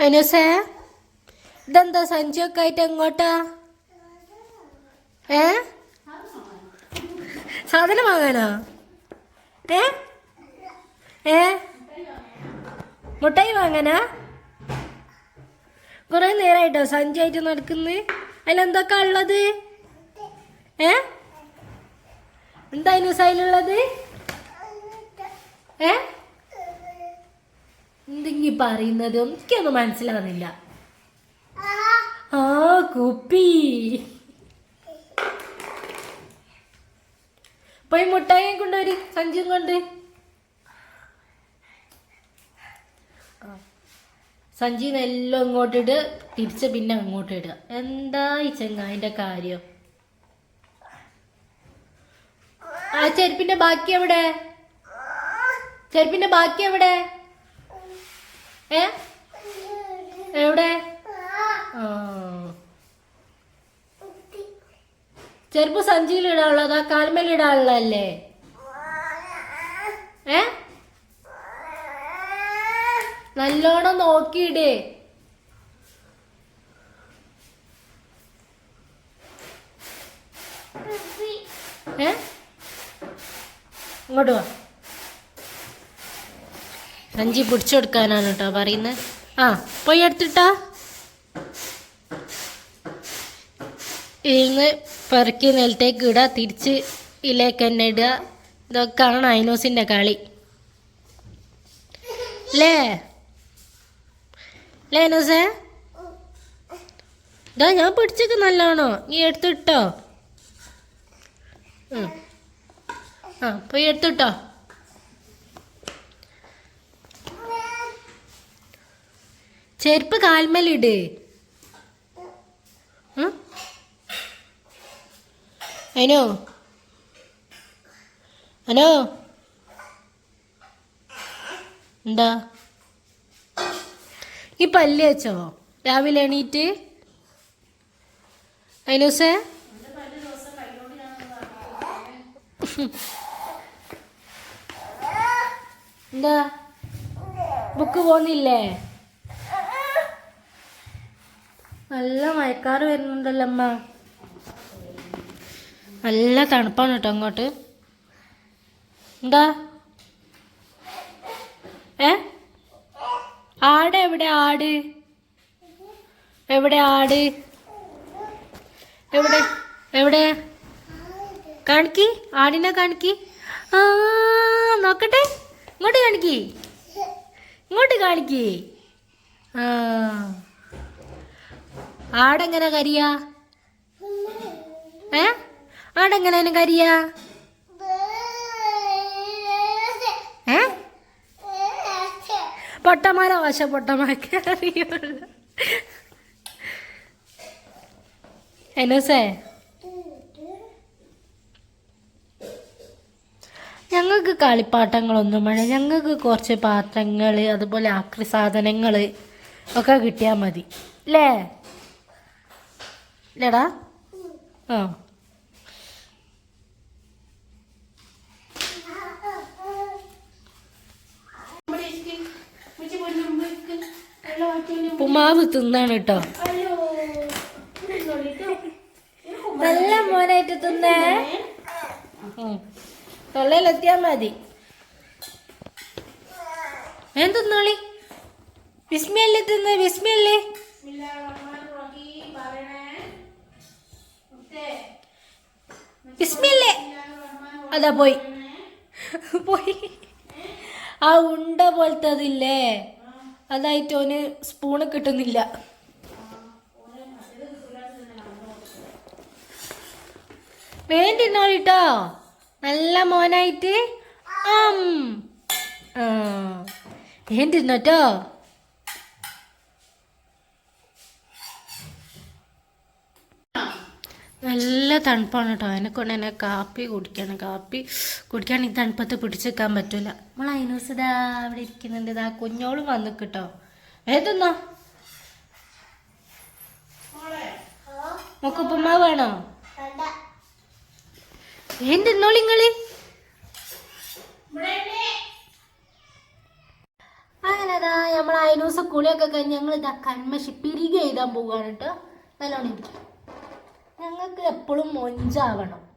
അനുസേ ഇതെന്താ സഞ്ചിയൊക്കെ ആയിട്ട് എങ്ങോട്ടാ? ഏ? സാധനം വാങ്ങാനോ? ഏ? ഏ? മുട്ടായി വാങ്ങാനാ? കുറെ നേരമായിട്ടോ സഞ്ചിയായിട്ട് നടക്കുന്നത് അതിലെന്തൊക്കെ ഉള്ളത്? ഏ? എന്താ അതിലുള്ളത്? ഏ? എന്തെങ്കി പറയുന്നത്? എനിക്കൊന്നും മനസ്സിലാകുന്നില്ല ആ. കുപ്പി. പോയി മുട്ടായി കൊണ്ടുവരി സഞ്ചിയും കൊണ്ട്. സഞ്ജീവ് എല്ലാം ഇങ്ങോട്ടിട്ട് തിരിച്ച് പിന്നെ അങ്ങോട്ട് ഇടുക എന്താ ഈ ചെങ്ങായിന്റെ കാര്യം? ആ ചെരുപ്പിന്റെ ബാക്കി എവിടെ? ചെരുപ്പിന്റെ ബാക്കി എവിടെ? എവിടെ? ചെറുപ്പ് സഞ്ചിയിൽ ഇടാനുള്ളതാ കാൽമേൽ ഇടാനുള്ളതല്ലേ? ഏ? നല്ലോണം നോക്കിയിടേ. ഏ? ഇങ്ങോട്ട് വാ. സഞ്ചി പിടിച്ചു കൊടുക്കാനാണ് കേട്ടോ പറയുന്നത് ആ പോയി എടുത്തിട്ടാ. ഇരുന്ന് പെറുക്കി നിലത്തേക്ക് ഇടുക തിരിച്ച് ഇതിലേക്ക് തന്നെ ഇടുക. ഇതൊക്കെയാണ് ഐനോസിന്റെ കളി. ലേ ലേ ഐനോസേ ഇതാ ഞാൻ പിടിച്ചൊക്കെ നല്ലോണോ. നീ എടുത്തിട്ടോ. ആ പോയി എടുത്തിട്ടോ. ചെരുപ്പ് കാൽമേലിട്? അനോ? അനോ? എന്താ? ഈ പല്ല് വെച്ചോ? രാവിലെ എണീറ്റ്? അനൂസേ? എന്താ? ബുക്ക് പോന്നില്ലേ? നല്ല മയക്കാറ് വരുന്നുണ്ടല്ലോ അമ്മ നല്ല തണുപ്പാണ് കേട്ടോ അങ്ങോട്ട്. എന്താ? ഏ? ആട് എവിടെ ആട്? എവിടെ ആട്? എവിടെ? എവിടെ? കാണിക്ക്. ആടിനെ കാണിക്ക്. ആ നോക്കട്ടെ. ഇങ്ങോട്ട് കാണിക്ക്. ഇങ്ങോട്ട് കാണിക്ക്. ആ. ആടെങ്ങനെ കരിയാ? ഏ? ആടെങ്ങനെ കരിയാ? ഏ? പൊട്ടന്മാരെ വശ പൊട്ടന്മാരൊക്കെ അറിയുള്ളൂ ഞങ്ങൾക്ക് കളിപ്പാട്ടങ്ങളൊന്നും വേണ്ട. ഞങ്ങൾക്ക് കുറച്ച് പാത്രങ്ങൾ അതുപോലെ ആക്രി സാധനങ്ങൾ ഒക്കെ കിട്ടിയാൽ മതി. അല്ലേ ഇല്ലടാ. ആ. ഉപ്പുമാവ് തിന്നാണ് കേട്ടോ. നല്ല മോനായിട്ട് തിന്നേ. തൊള്ളയിലെത്തിയാ മതി. ഞാൻ തിന്നോളി? വിസ്മയല്ലേ തിന്ന്? വിസ്മയല്ലേ? വിസ്മയല്ലേ അതാ പോയി. പോയി. ആ ഉണ്ട പോലത്തെ അതില്ലേ അതായിട്ട് ഓന് സ്പൂണ് കിട്ടുന്നില്ല. വേണ്ടിന്നോളിട്ടോ നല്ല മോനായിട്ട്. ആം. വേണ്ടിന്നോട്ടോ നല്ല തണുപ്പാണ് കേട്ടോ അതിനെ കൊണ്ട് തന്നെ കാപ്പി കുടിക്കണം. കാപ്പി കുടിക്കാൻ ഈ തണുപ്പത്ത് പിടിച്ചെക്കാൻ പറ്റില്ല പറ്റൂല. നമ്മൾ അതിനൂസ് ഇതാ അവിടെ ഇരിക്കുന്നുണ്ട്. ഇതാ കുഞ്ഞോളും വന്നു കിട്ടോ ഏതൊന്നോ മുക്കുപ്പമ്മ വേണോ? എന്തെന്നോളിങ്ങൾ അങ്ങനെ അതാ നമ്മൾ അയനൂസ് കുളിയൊക്കെ കഴിഞ്ഞ് ഞങ്ങൾ ഇതാ കൺമശി പിരികെ എഴുതാൻ പോവുകയാണ് കേട്ടോ നല്ലോണം ഇരിക്കും ഞങ്ങൾക്ക് എപ്പോഴും മൊഞ്ചാവണം.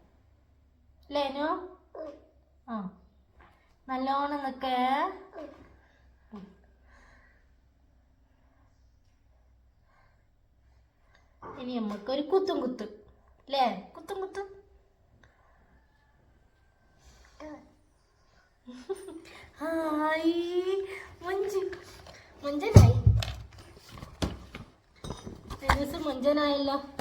ലേനോ ആ. നല്ലോണം നിൽക്കേ ഇനി നമുക്കൊരു കുത്തും കുത്തും. അല്ലേ? കുത്തും കുത്തും. ഹായ്. മഞ്ച്. മഞ്ചനായി. ദിവസം മഞ്ചനായല്ലോ.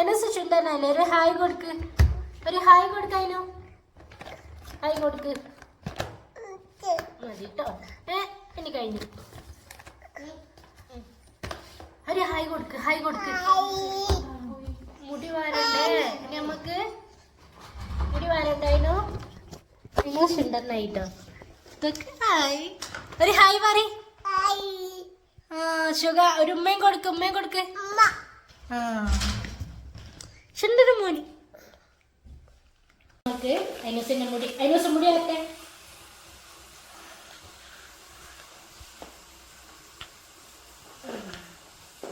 അതിനസ് ചുണ്ടരനായില്ലേ ഒരു ഹായ് കൊടുക്ക്. ഒരു ഹായ് കൊടുക്ക അതിനു. ഹായ് കൊടുക്ക്. മതി കേട്ടോ ഇനി കഴിഞ്ഞു. ഒരു ഹായ് കൊടുക്ക് ഹായ് കൊടുക്ക്. മുടി നമുക്ക് മുടി ആ ഒരു ഉമ്മയും കൊടുക്ക് ഉമ്മയും കൊടുക്ക്. ആ സുന്ദര മോനി നമുക്ക് അൈനസിന്റെ മുടി അൈനസ് മുടി അലക്കെ.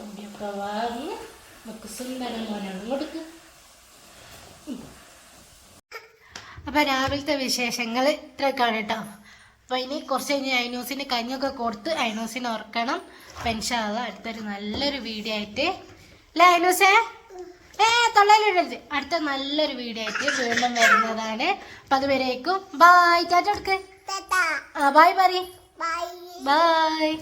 മുടിയൊക്കെ വാങ്ങി നമുക്ക് സുന്ദരം മോനാണ് കൊടുക്ക്. അപ്പം രാവിലത്തെ വിശേഷങ്ങൾ ഇത്രയൊക്കെയാണ് കേട്ടോ. അപ്പോൾ ഇനി കുറച്ച് കഴിഞ്ഞ് ഐനൂസിന് കഞ്ഞൊക്കെ കൊടുത്ത് ഐനൂസിനെ ഓർക്കണം പെൻഷാത അടുത്തൊരു നല്ലൊരു വീഡിയോ ആയിട്ട്. അല്ലേ ഐനൂസേ ഏ തൊള്ളയിലിടരുത്. അടുത്ത നല്ലൊരു വീഡിയോ ആയിട്ട് വീണ്ടും വരുന്നതാണ്. അപ്പൊ അതുവരേക്കും. ബായ് ചാറ്റെടുക്ക് ആ ബായ് പറയും. ബായ്